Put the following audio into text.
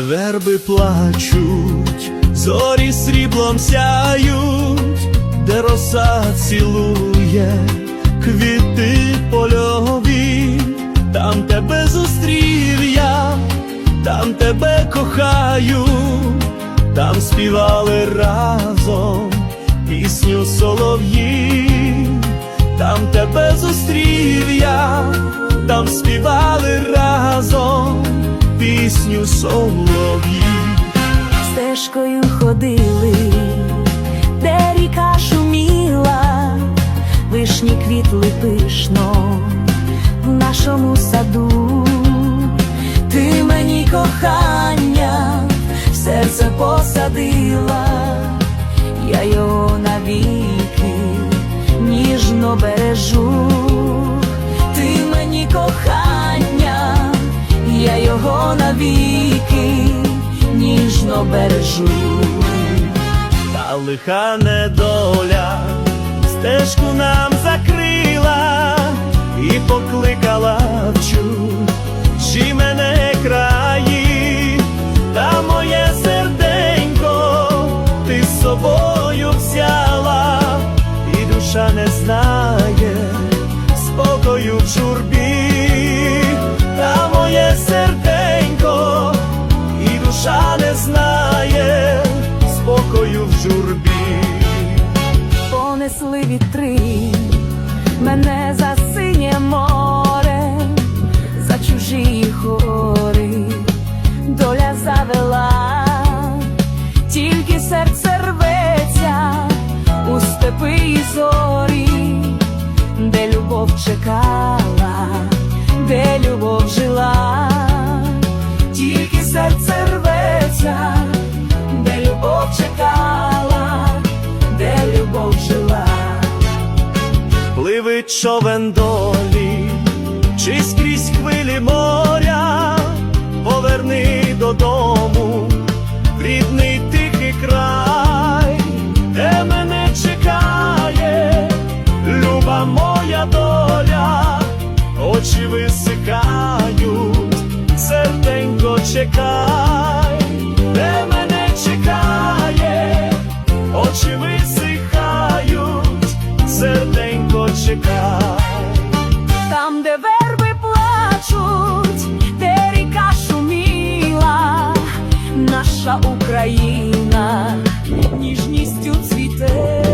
верби плачуть, зорі сріблом сяють, де роса цілує, квіти польові, там тебе зустрів я, там тебе кохаю, там співали разом пісню солов'ї, там тебе зустрів я, там співали разом солов'ї. стежкою ходили, де ріка шуміла, вишні квітли пишно в нашому саду. Ти мені кохання в серце посадила, я його навіки ніжно бережу. Ти мені кохання, я його навіки ніжно бережу. Та лиха недоля стежку нам закрила і покликала в чужі мене краї, та моє серденько ти з собою взяла, і душа не знає спокою в журбі, душа не знає спокою в журбі. понесли вітри, мене за синє море, за чужі гори, доля завела, тільки серце рветься у степи і зорі, де любов чекала, де любов жила, човен долі, чи скрізь хвилі моря, поверни додому, в рідний тихий край, де мене чекає, люба моя доля, очі висихають, серденько чекає. плачуть, де ріка шуміла, наша Україна ніжністю цвіте.